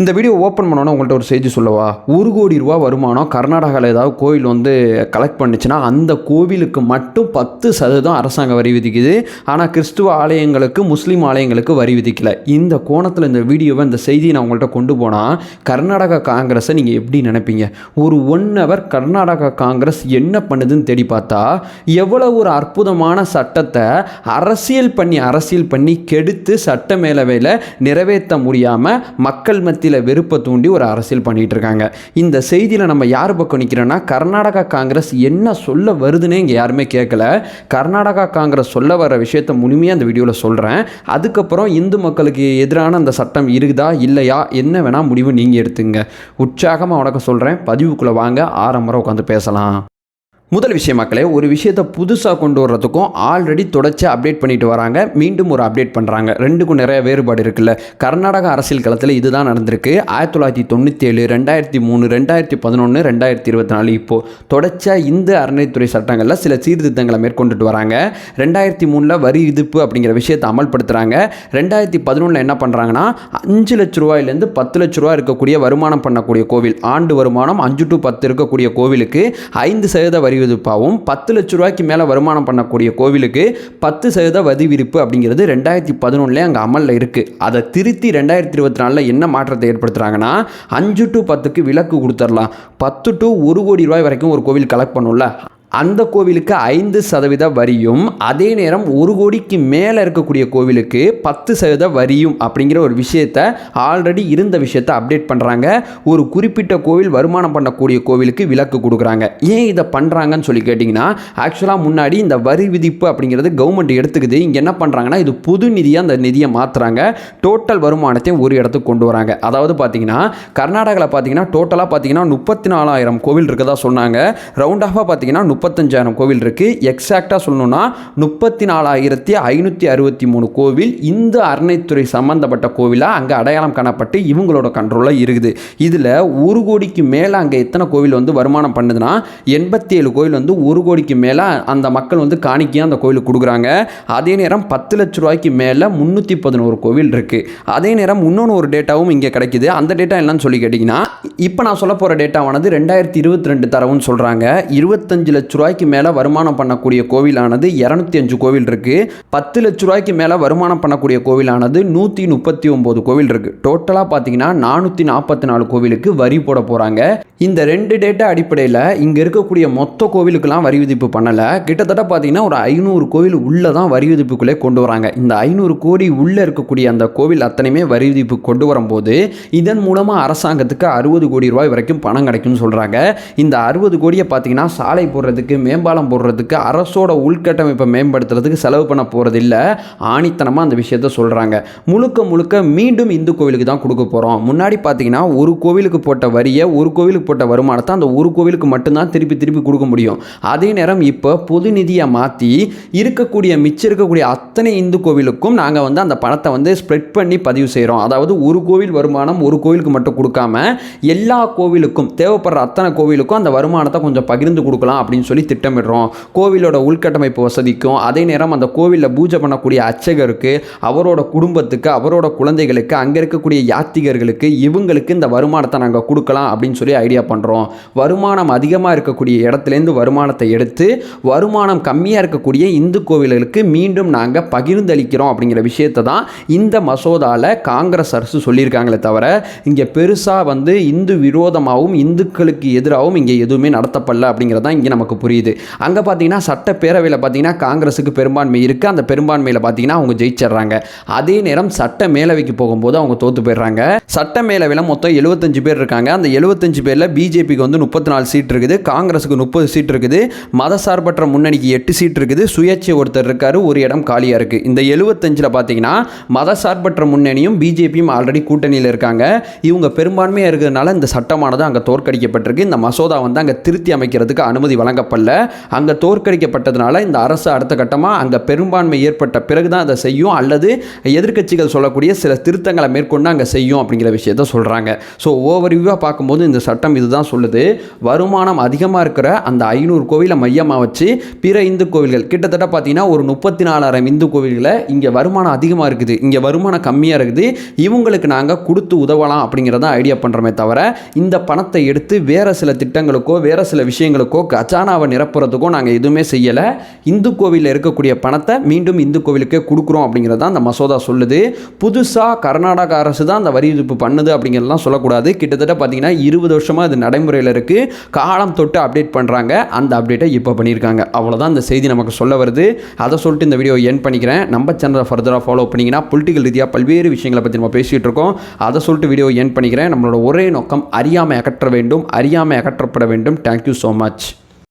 இந்த video open பண்ணோன்னா உங்கள்கிட்ட ஒரு செய்தி சொல்லவா? ஒரு கோடி ரூபா வருமானம் கர்நாடகாவில் ஏதாவது கோவில் வந்து கலெக்ட் பண்ணுச்சுன்னா அந்த கோவிலுக்கு மட்டும் பத்து சதவீதம் அரசாங்கம் வரி விதிக்குது. ஆனால் கிறிஸ்துவ ஆலயங்களுக்கு முஸ்லீம் ஆலயங்களுக்கு வரி விதிக்கலை. இந்த கோணத்தில் இந்த வீடியோவை இந்த செய்தியை நான் உங்கள்கிட்ட கொண்டு போனால் கர்நாடகா காங்கிரஸை நீங்கள் எப்படி நினைப்பீங்க? ஒரு ஒன் ஹவர் கர்நாடகா காங்கிரஸ் என்ன பண்ணுதுன்னு தேடி பார்த்தா எவ்வளோ ஒரு அற்புதமான சட்டத்தை அரசியல் பண்ணி அரசியல் பண்ணி கெடுத்து சட்ட மேலவையில் நிறைவேற்ற முடியாமல் மக்கள் மத்தியில் வெறுப்பை தூண்டி ஒரு அரசியல் பண்ணிட்டு இருக்காங்க. இந்த செய்தியில் நம்ம யார் பக்கம் நிற்கிறோன்னா கர்நாடகா காங்கிரஸ் என்ன சொல்ல வருதுன்னே இங்கே யாருமே கேட்கல கர்நாடகா காங்கிரஸ் சொல்ல வர விஷயத்த முழுமையாக அந்த வீடியோவில் சொல்கிறேன் அதுக்கப்புறம் இந்து மக்களுக்கு எதிரான அந்த சட்டம் இருக்குதா இல்லையா என்ன வேணால் முடிவு நீங்கள் எடுத்துங்க. உற்சாகமாக உனக்கு சொல்கிறேன் பதிவுக்குள்ளே வாங்க. ஆரம்பரம் உட்காந்து பேசலாம். முதல் விஷயம் மக்களே ஒரு விஷயத்தை புதுசாக கொண்டு வர்றதுக்கும் ஆல்ரெடி தொடர்ச்சி அப்டேட் பண்ணிட்டு வராங்க. மீண்டும் ஒரு அப்டேட் பண்ணுறாங்க ரெண்டுக்கும் நிறைய வேறுபாடு இருக்குல்ல. கர்நாடக அரசியல் களத்தில் இதுதான் நடந்திருக்கு. ஆயிரத்தி தொள்ளாயிரத்தி தொண்ணூற்றி ஏழு ரெண்டாயிரத்தி மூணு ரெண்டாயிரத்தி பதினொன்று ரெண்டாயிரத்தி இருபத்தி நாலு இப்போது தொடச்ச இந்த அறநிலைத்துறை சட்டங்களில் சில சீர்திருத்தங்களை மேற்கொண்டுட்டு வராங்க. ரெண்டாயிரத்தி மூணில் வரி விதிப்பு அப்படிங்கிற விஷயத்தை அமல்படுத்துகிறாங்க ரெண்டாயிரத்தி பதினொன்றில் என்ன பண்ணுறாங்கன்னா அஞ்சு லட்ச ரூபாயிலேருந்து பத்து லட்ச ரூபா இருக்கக்கூடிய வருமானம் பண்ணக்கூடிய கோவில் ஆண்டு வருமானம் அஞ்சு டு பத்து இருக்கக்கூடிய கோவிலுக்கு ஐந்து சதவீத வரி விதிப்பாகவும் பத்து லட்ச ரூபாய்க்கு மேலே வருமானம் பண்ணக்கூடிய கோவிலுக்கு பத்து சதவீத வரி விரிப்பு அப்படிங்கிறது ரெண்டாயிரத்தி பதினொன்றுலேயே அங்கே அமலில் இருக்குது அதை திருத்தி ரெண்டாயிரத்தி இருபத்தி நாலில் என்ன மாற்றத்தை ஏற்படுத்துகிறாங்கன்னா அஞ்சு டு பத்துக்கு விலக்கு கொடுத்துடலாம் பத்து டு ஒரு கோடி ரூபாய் வரைக்கும் ஒரு கோவில் கலெக்ட் பண்ணும்ல. அந்த கோவிலுக்கு ஐந்து சதவீத வரியும் அதே நேரம் ஒரு கோடிக்கு மேலே இருக்கக்கூடிய கோவிலுக்கு பத்து சதவீத வரியும் அப்படிங்கிற ஒரு விஷயத்தை ஆல்ரெடி இருந்த விஷயத்தை அப்டேட் பண்ணுறாங்க ஒரு குறிப்பிட்ட கோவில் வருமானம் பண்ணக்கூடிய கோவிலுக்கு விலக்கு கொடுக்குறாங்க. ஏன் இதை பண்ணுறாங்கன்னு சொல்லி கேட்டிங்கன்னா ஆக்சுவலாக முன்னாடி இந்த வரி விதிப்பு அப்படிங்கிறது கவர்மெண்ட் எடுத்துக்குது. இங்கே என்ன பண்ணுறாங்கன்னா இது புது நிதியாக அந்த நிதியை மாற்றுறாங்க டோட்டல் வருமானத்தையும் ஒரு இடத்துக்கு கொண்டு வராங்க. அதாவது பார்த்தீங்கன்னா கர்நாடகாவில் பார்த்தீங்கன்னா டோட்டலாக பார்த்தீங்கன்னா முப்பத்தி நாலாயிரம் கோவில் இருக்கதா சொன்னாங்க. ரவுண்ட் ஆஃபாக பார்த்தீங்கன்னா முப்பத்தஞ்சாயிரம் கோவில் இருக்குது எக்ஸாக்டாக சொல்லணும்னா முப்பத்தி நாலாயிரத்தி ஐநூற்றி அறுபத்தி மூணு கோவில் இந்த அறநிலைத்துறை சம்மந்தப்பட்ட கோவிலாக அங்கே அடையாளம் காணப்பட்டு இவங்களோட கண்ட்ரோலில் இருக்குது. இதில் ஒரு கோடிக்கு மேலே அங்கே எத்தனை கோவில் வந்து வருமானம் பண்ணுதுன்னா எண்பத்தி ஏழு கோவில் வந்து ஒரு கோடிக்கு மேலே அந்த மக்கள் வந்து காணிக்கையாக அந்த கோவிலுக்கு கொடுக்குறாங்க. அதே நேரம் பத்து லட்ச ரூபாய்க்கு மேலே முந்நூற்றி பதினோரு கோவில் இருக்குது அதே நேரம் இன்னொன்று ஒரு டேட்டாவும் இங்கே கிடைக்குது. அந்த டேட்டா என்னன்னு சொல்லி கேட்டிங்கன்னா இப்போ நான் சொல்ல போகிற டேட்டாவானது ரெண்டாயிரத்தி இருபத்தி ரெண்டு தரவுன்னு சொல்கிறாங்க இருபத்தஞ்சு லட்ச ரூபாய்க்கு மேலே வருமானம் பண்ணக்கூடிய கோவிலானது இரநூத்தி அஞ்சு கோவில் இருக்குது பத்து லட்ச ரூபாய்க்கு மேலே வருமானம் பண்ணக்கூடிய கோவிலானது நூற்றி முப்பத்தி ஒம்பது கோவில் இருக்குது டோட்டலாக பார்த்தீங்கன்னா நானூற்றி நாற்பத்தி நாலு கோவிலுக்கு வரி போட போகிறாங்க இந்த ரெண்டு டேட்டா அடிப்படையில் இங்கே இருக்கக்கூடிய மொத்த கோவிலுக்கெல்லாம் வரி விதிப்பு பண்ணலை. கிட்டத்தட்ட பார்த்தீங்கன்னா ஒரு ஐநூறு கோவில் உள்ளே தான் வரி விதிப்புக்குள்ளே கொண்டு வராங்க. இந்த ஐநூறு கோடி உள்ளே இருக்கக்கூடிய அந்த கோவில் அத்தனையுமே வரி விதிப்பு கொண்டு வரும்போது இதன் மூலமாக அரசாங்கத்துக்கு அறுபது கோடி ரூபாய் வரைக்கும் பணம் கிடைக்கும்னு சொல்கிறாங்க இந்த அறுபது கோடியை பார்த்தீங்கன்னா சாலை போடுறது போடுறதுக்கு மேம்பாலம் போடுறதுக்கு அரசோட உள்கட்டமைப்பை மேம்படுத்துறதுக்கு செலவு பண்ண போகிறதில்ல ஆணித்தனமாக அந்த விஷயத்த சொல்கிறாங்க முழுக்க முழுக்க மீண்டும் இந்து கோவிலுக்கு தான் கொடுக்க போகிறோம் முன்னாடி பார்த்தீங்கன்னா ஒரு கோவிலுக்கு போட்ட வரியை ஒரு கோவிலுக்கு போட்ட வருமானத்தை அந்த ஒரு கோவிலுக்கு மட்டும்தான் திருப்பி திருப்பி கொடுக்க முடியும். அதே நேரம் இப்போ பொது நிதியை மாற்றி இருக்கக்கூடிய மிச்சம் இருக்கக்கூடிய அத்தனை இந்து கோவிலுக்கும் நாங்கள் வந்து அந்த பணத்தை வந்து ஸ்ப்ரெட் பண்ணி பதிவு செய்கிறோம் அதாவது ஒரு கோவில் வருமானம் ஒரு கோவிலுக்கு மட்டும் கொடுக்காம எல்லா கோவிலுக்கும் தேவைப்படுற அத்தனை கோவிலுக்கும் அந்த வருமானத்தை கொஞ்சம் பகிர்ந்து கொடுக்கலாம் அப்படின்னு சொல்லி திட்டமிடுறோம். கோவிலோட உள்கட்டமைப்பு வசதிக்கும் அதே நேரம் அந்த கோவிலில் பூஜை பண்ணக்கூடிய அர்ச்சகருக்கு அவரோட குடும்பத்துக்கு அவரோட குழந்தைகளுக்கு அங்கே இருக்கக்கூடிய யாத்திகர்களுக்கு இவங்களுக்கு இந்த வருமானத்தை நாங்கள் கொடுக்கலாம் அப்படின்னு சொல்லி ஐடியா பண்ணுறோம் வருமானம் அதிகமாக இருக்கக்கூடிய இடத்துலேருந்து வருமானத்தை எடுத்து வருமானம் கம்மியாக இருக்கக்கூடிய இந்து கோவில்களுக்கு மீண்டும் நாங்கள் பகிர்ந்தளிக்கிறோம் அப்படிங்கிற விஷயத்தை தான் இந்த மசோதாவில் காங்கிரஸ் அரசு சொல்லியிருக்காங்களே தவிர இங்கே பெருசாக வந்து இந்து விரோதமாகவும் இந்துக்களுக்கு எதிராகவும் இங்கே எதுவுமே நடத்தப்படல அப்படிங்கிறது தான் இங்கே நமக்கு புரியுது. அங்கே பார்த்தீங்கன்னா சட்டப்பேரவையில் பார்த்தீங்கன்னா காங்கிரஸுக்கு பெரும்பான்மை இருக்குது அந்த பெரும்பான்மையில் பார்த்தீங்கன்னா அவங்க ஜெயிச்சிடுறாங்க. அதே நேரம் சட்ட மேலவைக்கு போகும்போது அவங்க தோற்று போயிடுறாங்க. சட்ட மேலவையில் மொத்தம் எழுபத்தஞ்சு பேர் இருக்காங்க. அந்த எழுபத்தஞ்சு பேரில் பிஜேபிக்கு வந்து முப்பத்தி நாலு சீட் இருக்குது. காங்கிரஸுக்கு முப்பது சீட் இருக்குது. மதசார்பற்ற முன்னணிக்கு எட்டு சீட் இருக்குது. சுயேட்சை ஒருத்தர் இருக்காரு. ஒரு இடம் காலியாக இருக்குது இந்த எழுபத்தஞ்சில் பார்த்தீங்கன்னா மதசார்பற்ற முன்னணியும் பிஜேபியும் ஆல்ரெடி கூட்டணியில் இருக்காங்க. இவங்க பெரும்பான்மையாக இருக்கிறதுனால இந்த சட்டமானது அங்கே தோற்கடிக்கப்பட்டிருக்கு. இந்த மசோதா வந்து அங்கே திருத்தி அமைக்கிறதுக்கு அனுமதி வழங்கப்படல அங்கே தோற்கடிக்கப்பட்டதுனால இந்த அரசு அடுத்த கட்டமாக அங்கே பெரும்பான்மை ஏற்பட்ட பிறகு தான் அதை செய்யும் அல்லது எதிர்க்கட்சிகள் சொல்லக்கூடிய சில திருத்தங்களை மேற்கொண்டு அங்கே செய்யும் அப்படிங்கிற விஷயத்த சொல்கிறாங்க ஸோ ஓவர் வியூவாக பார்க்கும்போது இந்த சட்டம் சட்டம் இதுதான் சொல்லுது. வருமானம் அதிகமாக இருக்கிற அந்த ஐநூறு கோவிலை மையமாக வச்சு பிற இந்து கோவில்கள் கிட்டத்தட்ட பார்த்தீங்கன்னா ஒரு முப்பத்தி நாலாயிரம் இந்து கோவில்களை இங்கே வருமானம் அதிகமாக இருக்குது. இங்கே வருமானம் கம்மியாக இருக்குது. இவங்களுக்கு நாங்கள் கொடுத்து உதவலாம் அப்படிங்கிறத ஐடியா பண்ணுறோமே தவிர இந்த பணத்தை எடுத்து வேறு சில திட்டங்களுக்கோ வேறு சில விஷயங்களுக்கோ கஜானாவை நிரப்புறதுக்கோ நாங்கள் எதுவுமே செய்யலை. இந்து கோவிலில் இருக்கக்கூடிய பணத்தை மீண்டும் இந்து கோவிலுக்கே கொடுக்குறோம் அப்படிங்கிறது தான் அந்த மசோதா சொல்லுது. புதுசாக கர்நாடக அரசு தான் அந்த வரி விதிப்பு பண்ணுது அப்படிங்கிறதெல்லாம் சொல்லக்கூடாது. கிட்டத்தட்ட பார்த்தீங்கன்னா இருபது வருஷமாக இது நடைமுறையில் இருக்குது காலம் தொட்டு அப்டேட் பண்ணுறாங்க அந்த அப்டேட்டை இப்போ பண்ணியிருக்காங்க அவ்வளோதான் இந்த செய்தி நமக்கு சொல்ல வருது. அதை சொல்லிட்டு இந்த வீடியோ என் பண்ணிக்கிறேன். நம்ம சேனலை ஃபர்தராக ஃபாலோ பண்ணிங்கன்னா பொலிட்டிக்கல் ரீதியாக பல்வேறு விஷயங்களை பற்றி நம்ம பேசிகிட்டு இருக்கோம். அதை சொல்லிட்டு வீடியோ என் பண்ணிக்கிறேன். நம்மளோட ஒரே நோக்கம் அறியாமை அகற்ற வேண்டும். அறியாமை அகற்றப்பட வேண்டும். Thank you so much